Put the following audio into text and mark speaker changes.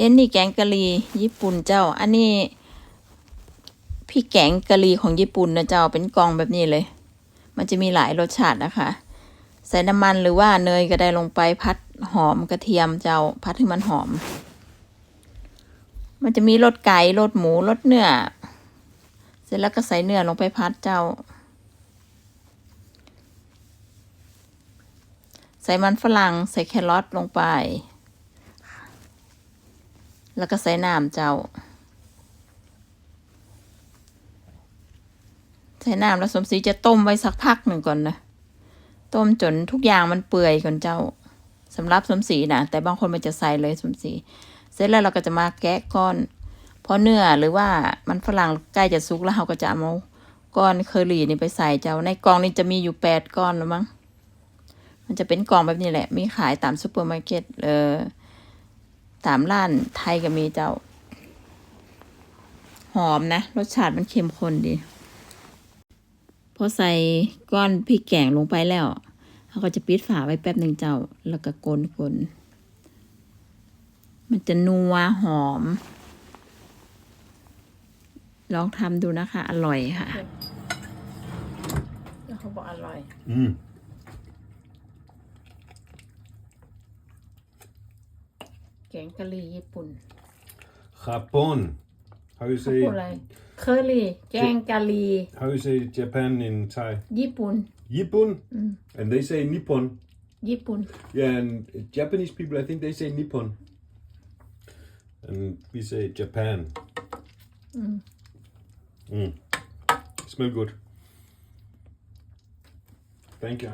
Speaker 1: เย็นนี่แกงกะหรี่ญี่ปุ่นเจ้า อันนี้พี่แกงกะหรี่ของญี่ปุ่นนะเจ้าเป็นกองแบบนี้เลย มันจะมีหลายรสชาตินะคะ ใส่น้ำมันหรือว่าเนยก็ได้ลงไปพัดหอมกระเทียมเจ้าพัดให้มันหอม มันจะมีรสไก่รสหมูรสเนื้อ เสร็จแล้วก็ใส่เนื้อลงไปพัดเจ้า ใส่มันฝรั่งใส่แครอทลงไป แล้วก็ใส่น้ำเจ้า ใส่น้ำแล้วสมศรีจะต้มไว้สักพักหนึ่งก่อนนะ ต้มจนทุกอย่างมันเปื่อยก่อนเจ้าสำหรับสมศรีนะแต่บางคนมันจะใส่เลยสมศรีเสร็จแล้วเราก็จะมาแกะก้อนเพราะเนื้อหรือว่ามันฝรั่งใกล้จะสุกแล้วเราก็จะเอาก้อนเคอรี่นี่ไปใส่เจ้า ในกล่องนี้จะมีอยู่แปดก้อนแล้วมั้ง มันจะเป็นกล่องแบบนี้แหละ มีขายตามซูเปอร์มาร์เก็ตเออ ตามร้านไทยก็มีเจ้า หอมนะ รสชาติมันเข้มข้นดี พอใส่ก้อนพริกแกงลงไปแล้วเขาก็จะปิดฝาไว้แป๊บหนึ่งเจ้า แล้วก็กลนกลมันจะนัวหอม ลองทำดูนะคะ อร่อยค่ะแล้วเขาบอกอร่อย
Speaker 2: Mm.
Speaker 1: แกงกะหรี่ญี่ปุ่น
Speaker 2: Japón. How you
Speaker 1: เขาพูดอะไร
Speaker 2: say
Speaker 1: เคอรี่ แกงกะหรี่
Speaker 2: how you say Japan in Thai?
Speaker 1: ญี่ปุ่น
Speaker 2: Nippon.
Speaker 1: Mm.
Speaker 2: And they say Nippon.
Speaker 1: ญี่ปุ่น
Speaker 2: Yeah, and Japanese people I think they say Nippon. And we say Japan.
Speaker 1: Mm.
Speaker 2: Mm. Smell good. Thank you.